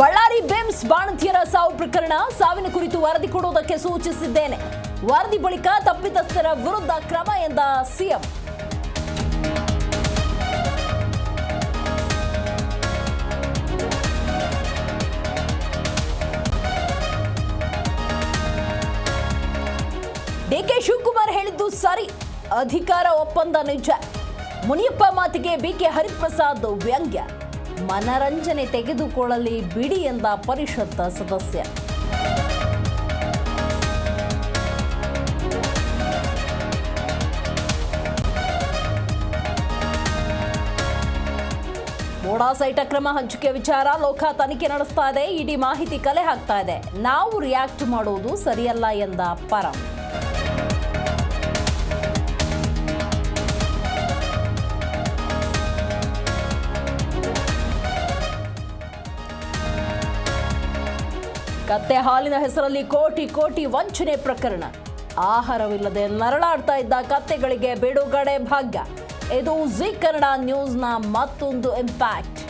Ballari BIMS ಬಾಣಂತಿಯರ ಸಾವು ಪ್ರಕರಣ ಸಾವಿನ ಕುರಿತು ವರದಿ ಕೊಡುವುದಕ್ಕೆ ಸೂಚಿಸಿದ್ದೇನೆ. ವರದಿ ಬಳಿಕ ತಪ್ಪಿತಸ್ಥರ ವಿರುದ್ಧ ಕ್ರಮ ಎಂದ ಸಿಎಂ. ಡಿಕೆ ಶಿವಕುಮಾರ್ ಹೇಳಿದ್ದು ಸರಿ. ಅಧಿಕಾರ ಒಪ್ಪಂದ ನಿಜ. ಮುನಿಯಪ್ಪ ಮಾತಿಗೆ ಬಿಕೆ ಹರಿಪ್ರಸಾದ್ ವ್ಯಂಗ್ಯ. ಮನರಂಜನೆ ತೆಗೆದುಕೊಳ್ಳಲಿ ಬಿಡಿ ಎಂದ ಪರಿಷತ್ ಸದಸ್ಯ. ಮೋಡಾ ಸೈಟ್ ಅಕ್ರಮ ಹಂಚಿಕೆ ವಿಚಾರ ಲೋಕ ತನಿಖೆ ನಡೆಸ್ತಾ ಇದೆ. ಇಡೀ ಮಾಹಿತಿ ಕಲೆ ಹಾಕ್ತಾ ಇದೆ. ನಾವು ರಿಯಾಕ್ಟ್ ಮಾಡುವುದು ಸರಿಯಲ್ಲ ಎಂದ ಪರಂ. ಕತ್ತೆ ಹಾಲಿನ ಹೆಸರಲ್ಲಿ ಕೋಟಿ ಕೋಟಿ ವಂಚನೆ ಪ್ರಕರಣ. ಆಹಾರವಿಲ್ಲದೆ ನರಳಾಡ್ತಾ ಇದ್ದ ಕತ್ತೆಗಳಿಗೆ ಬಿಡುಗಡೆ ಭಾಗ್ಯ. ಇದು ಜಿ ಕನ್ನಡ ನ್ಯೂಸ್ನ ಮತ್ತೊಂದು ಇಂಪ್ಯಾಕ್ಟ್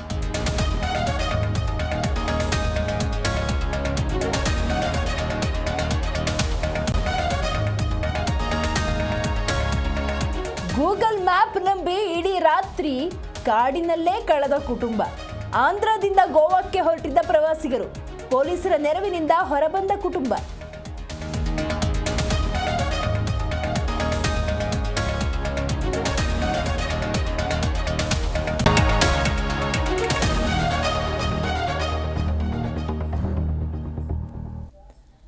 ಗೂಗಲ್ ಮ್ಯಾಪ್ ನಂಬಿ ಇಡೀ ರಾತ್ರಿ ಕಾಡಿನಲ್ಲೇ ಕಳೆದ ಕುಟುಂಬ. ಆಂಧ್ರದಿಂದ ಗೋವಾಕ್ಕೆ ಹೊರಟಿದ್ದ ಪ್ರವಾಸಿಗರು. ಪೊಲೀಸರ ನೆರವಿನಿಂದ ಹೊರಬಂದ ಕುಟುಂಬ.